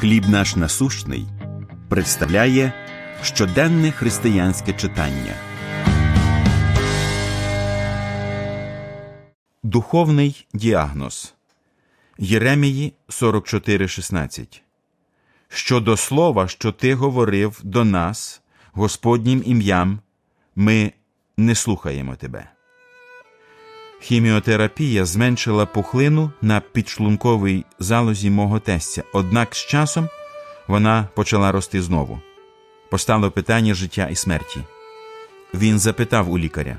Хліб наш насущний представляє щоденне християнське читання. Духовний діагноз Єремії 44.16 Щодо слова, що ти говорив до нас, Господнім ім'ям, ми не слухаємо тебе. Хіміотерапія зменшила пухлину на підшлунковій залозі мого тестя, однак з часом вона почала рости знову. Постало питання життя і смерті. Він запитав у лікаря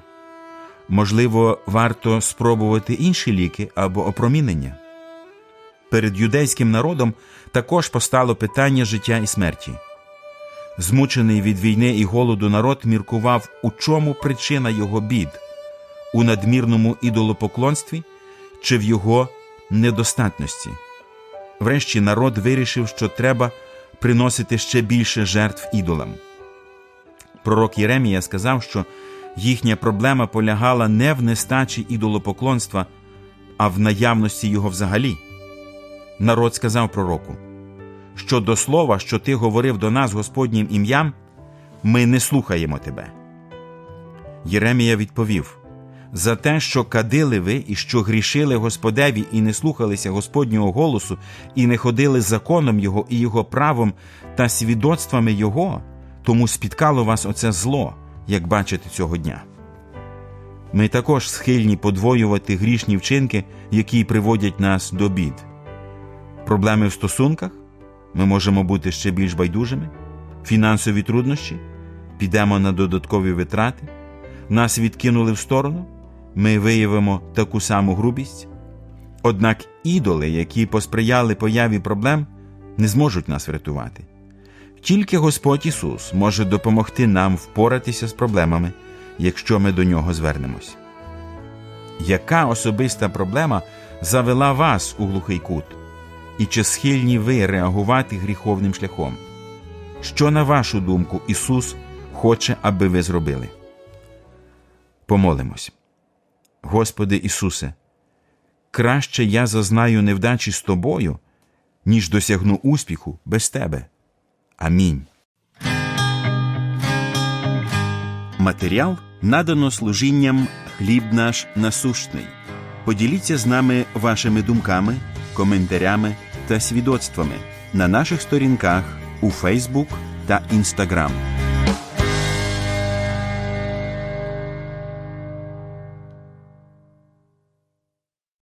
можливо, варто спробувати інші ліки або опромінення. Перед юдейським народом також постало питання життя і смерті. Змучений від війни і голоду народ міркував, у чому причина його бід у надмірному ідолопоклонстві чи в його недостатності. Врешті народ вирішив, що треба приносити ще більше жертв ідолам. Пророк Єремія сказав, що їхня проблема полягала не в нестачі ідолопоклонства, а в наявності його взагалі. Народ сказав пророку, що до слова, що ти говорив до нас Господнім ім'ям, ми не слухаємо тебе. Єремія відповів за те, що кадили ви і що грішили Господеві і не слухалися Господнього голосу, і не ходили законом Його і Його правом та свідоцтвами Його, тому спіткало вас оце зло, як бачите цього дня. Ми також схильні подвоювати грішні вчинки, які приводять нас до бід. Проблеми в стосунках? Ми можемо бути ще більш байдужими, фінансові труднощі, підемо на додаткові витрати, нас відкинули в сторону ми виявимо таку саму грубість. Однак ідоли, які посприяли появі проблем, не зможуть нас врятувати. Тільки Господь Ісус може допомогти нам впоратися з проблемами, якщо ми до нього звернемось. Яка особиста проблема завела вас у глухий кут? І чи схильні ви реагувати гріховним шляхом? Що, на вашу думку, Ісус хоче, аби ви зробили? Помолимось. Господи Ісусе, краще я зазнаю невдачі з Тобою, ніж досягну успіху без Тебе. Амінь. Матеріал надано служінням хліб наш насущний. Поділіться з нами вашими думками, коментарями та свідоцтвами на наших сторінках у Фейсбук та Інстаграм.